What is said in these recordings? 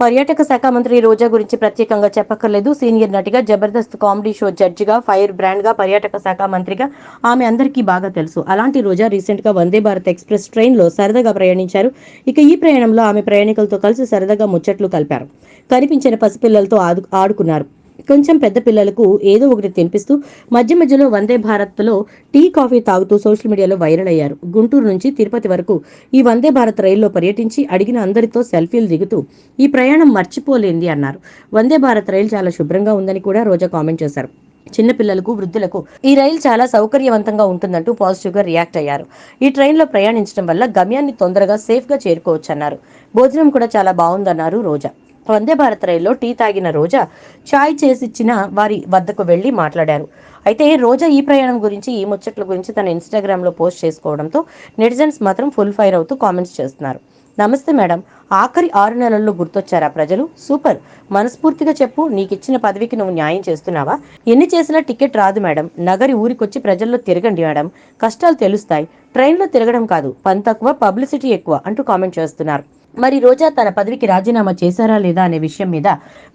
పర్యాటక శాఖ మంత్రి రోజా గురించి ప్రత్యేకంగా చెప్పక్కర్లేదు. సీనియర్ నటిగా జబర్దస్త్ కామెడీ షో జడ్జిగా ఫైర్ బ్రాండ్గా పర్యాటక శాఖ మంత్రిగా ఆమె అందరికీ బాగా తెలుసు. అలాంటి రోజా రీసెంట్గా వందే భారత్ ఎక్స్ప్రెస్ ట్రైన్లో సరదాగా ప్రయాణించారు. ఇక ఈ ప్రయాణంలో ఆమె ప్రయాణికులతో కలిసి సరదాగా ముచ్చట్లు కలిపారు. కనిపించిన పసిపిల్లలతో ఆడుకున్నారు. కొంచెం పెద్ద పిల్లలకు ఏదో ఒకటి తినిపిస్తూ మధ్య మధ్యలో వందే భారత్లో టీ కాఫీ తాగుతూ సోషల్ మీడియాలో వైరల్ అయ్యారు. గుంటూరు నుంచి తిరుపతి వరకు ఈ వందే భారత్ రైల్లో పర్యటించి అడిగిన అందరితో సెల్ఫీలు దిగుతూ ఈ ప్రయాణం మర్చిపోలేంది అన్నారు. వందే భారత్ రైలు చాలా శుభ్రంగా ఉందని కూడా రోజా కామెంట్ చేశారు. చిన్నపిల్లలకు వృద్ధులకు ఈ రైలు చాలా సౌకర్యవంతంగా ఉంటుందంటూ పాజిటివ్గా రియాక్ట్ అయ్యారు. ఈ ట్రైన్లో ప్రయాణించడం వల్ల గమ్యాన్ని తొందరగా సేఫ్గా చేరుకోవచ్చన్నారు. భోజనం కూడా చాలా బాగుందన్నారు రోజా. వందే భారత్ రైల్లో టీ తాగిన రోజా చాయ్ చేసిచ్చిన వారి వద్దకు వెళ్ళి మాట్లాడారు. అయితే రోజా ఈ ప్రయాణం గురించి ఈ ముచ్చట్ల గురించి తన ఇన్స్టాగ్రామ్లో పోస్ట్ చేసుకోవడంతో నెటిజన్స్ మాత్రం ఫుల్ ఫైర్ అవుతూ కామెంట్స్ చేస్తున్నారు. నమస్తే మేడం ఆఖరి ఆరు నెలల్లో గుర్తొచ్చారా ప్రజలు? సూపర్. మనస్ఫూర్తిగా చెప్పు నీకిచ్చిన పదవికి నువ్వు న్యాయం చేస్తున్నావా? ఎన్ని చేసినా టికెట్ రాదు మేడం. నగరి ఊరికొచ్చి ప్రజల్లో తిరగండి మేడం. కష్టాలు తెలుస్తాయి. ట్రైన్లో తిరగడం కాదు పని తక్కువ పబ్లిసిటీ ఎక్కువ అంటూ కామెంట్ చేస్తున్నారు. మరి రోజా తన పదవికి రాజీనామా చేశారా లేదా అనే విషయం మీద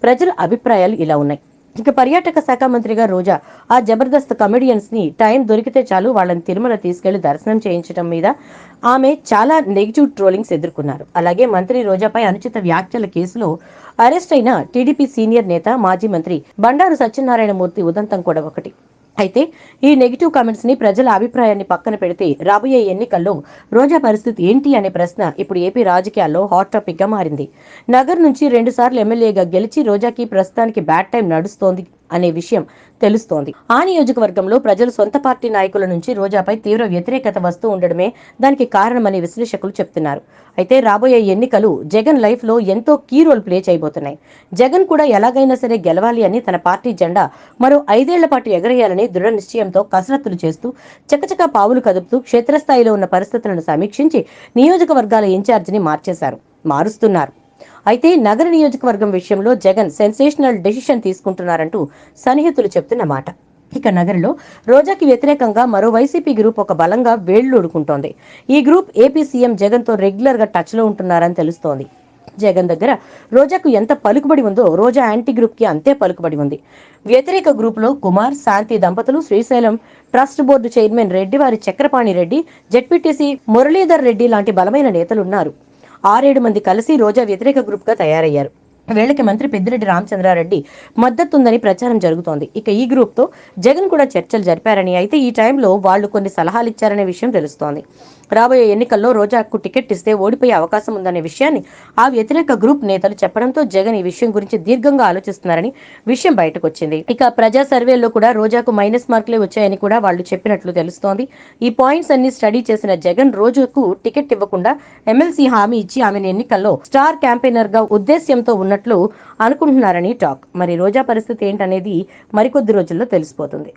ప్రజల అభిప్రాయాలు ఇలా ఉన్నాయి. ఇక పర్యాటక శాఖ మంత్రిగా రోజా ఆ జబర్దస్త్ కమెడియన్స్ని టైం దొరికితే చాలు వాళ్ళని తిరుమల తీసుకెళ్ళి దర్శనం చేయించడం మీద ఆమె చాలా నెగిటివ్ ట్రోలింగ్స్ ఎదుర్కొన్నారు. అలాగే మంత్రి రోజాపై అనుచిత వ్యాఖ్యల కేసులో అరెస్ట్ అయిన టీడీపీ సీనియర్ నేత మాజీ మంత్రి బండారు సత్యనారాయణ మూర్తి ఉదంతం కూడా ఒకటి. అయితే ఈ నెగిటివ్ కామెంట్స్ని ప్రజల అభిప్రాయాన్ని పక్కన పెడితే రాబోయే ఎన్నికల్లో రోజా పరిస్థితి ఏంటి అనే ప్రశ్న ఇప్పుడు ఏపీ రాజకీయాల్లో హాట్ టాపిక్గా మారింది. నగర్ నుంచి రెండు సార్లు ఎమ్మెల్యేగా గెలిచి రోజాకి ప్రస్తుతానికి బ్యాడ్ టైం నడుస్తోంది. అనే విషయం తెలుస్తోంది. ఆ నియోజకవర్గంలో ప్రజలు సొంత పార్టీ నాయకుల నుంచి రోజాపై తీవ్ర వ్యతిరేకత వస్తూ ఉండడమే దానికి కారణమని విశ్లేషకులు చెప్తున్నారు. అయితే రాబోయే ఎన్నికలు జగన్ లైఫ్లో ఎంతో కీ రోల్ ప్లే చేయబోతున్నాయి. జగన్ కూడా ఎలాగైనా సరే గెలవాలి అని తన పార్టీ జెండా మరో ఐదేళ్ళ పాటు ఎగరేయాలని దృఢ నిశ్చయంతో కసరత్తులు చేస్తూ చకచకా పావులు కదుపుతూ క్షేత్రస్థాయిలో ఉన్న పరిస్థితులను సమీక్షించి నియోజకవర్గాల ఇన్ఛార్జిని మార్చేశారు. మారుస్తున్నారు. అయితే నగర నియోజకవర్గం విషయంలో జగన్ సెన్సేషనల్ డెసిషన్ తీసుకుంటున్నారంటూ సన్నిహితులు చెప్తున్న మాట. ఇక నగరంలో రోజాకి వ్యతిరేకంగా మరో వైసీపీ గ్రూప్ ఒక బలంగా వేళ్ళూడుకుంటోంది ఈ గ్రూప్ ఏపీ సీఎం జగన్తో రెగ్యులర్గా టచ్లో ఉంటున్నారని తెలుస్తోంది. జగన్ దగ్గర రోజాకు ఎంత పలుకుబడి ఉందో రోజా యాంటీ గ్రూప్కి అంతే పలుకుబడి ఉంది. వ్యతిరేక గ్రూప్లో కుమార్ శాంతి దంపతులు Srisailam trust board chairman Reddivari Chakrapani Reddy ZPTC Muralidhar Reddy లాంటి బలమైన నేతలున్నారు. ఆరేడు మంది కలిసి రోజా వ్యతిరేక గ్రూప్గా తయారయ్యారు. వీళ్ళకి మంత్రి పెద్దిరెడ్డి రామచంద్రారెడ్డి మద్దతుందని ప్రచారం జరుగుతోంది. ఇక ఈ గ్రూప్తో జగన్ కూడా చర్చలు జరిపారని అయితే ఈ టైంలో వాళ్ళు కొన్ని సలహాలు ఇచ్చారనే విషయం తెలుస్తోంది. రాబోయే ఎన్నికల్లో రోజాకు టికెట్ ఇస్తే ఓడిపోయే అవకాశం ఉందనే విషయాన్ని ఆ వ్యతిరేక గ్రూప్ నేతలు చెప్పడంతో జగన్ ఈ విషయం గురించి దీర్ఘంగా ఆలోచిస్తున్నారని విషయం బయటకు వచ్చింది ఇక ప్రజా సర్వేల్లో కూడా రోజాకు మైనస్ మార్కులే వచ్చాయని కూడా వాళ్ళు చెప్పినట్లు తెలుస్తోంది. ఈ పాయింట్స్ అన్ని స్టడీ చేసిన జగన్ రోజుకు టికెట్ ఇవ్వకుండా ఎమ్మెల్సీ హామీ ఇచ్చి ఆమెను ఎన్నికల్లో స్టార్ క్యాంపెయినర్గా ఉద్దేశ్యంతో చేస్తున్నట్లు అనుకుంటున్నారని టాక్. మరి రోజా పరిస్థితి ఏంటనేది మరికొద్ది రోజుల్లో తెలిసిపోతుంది.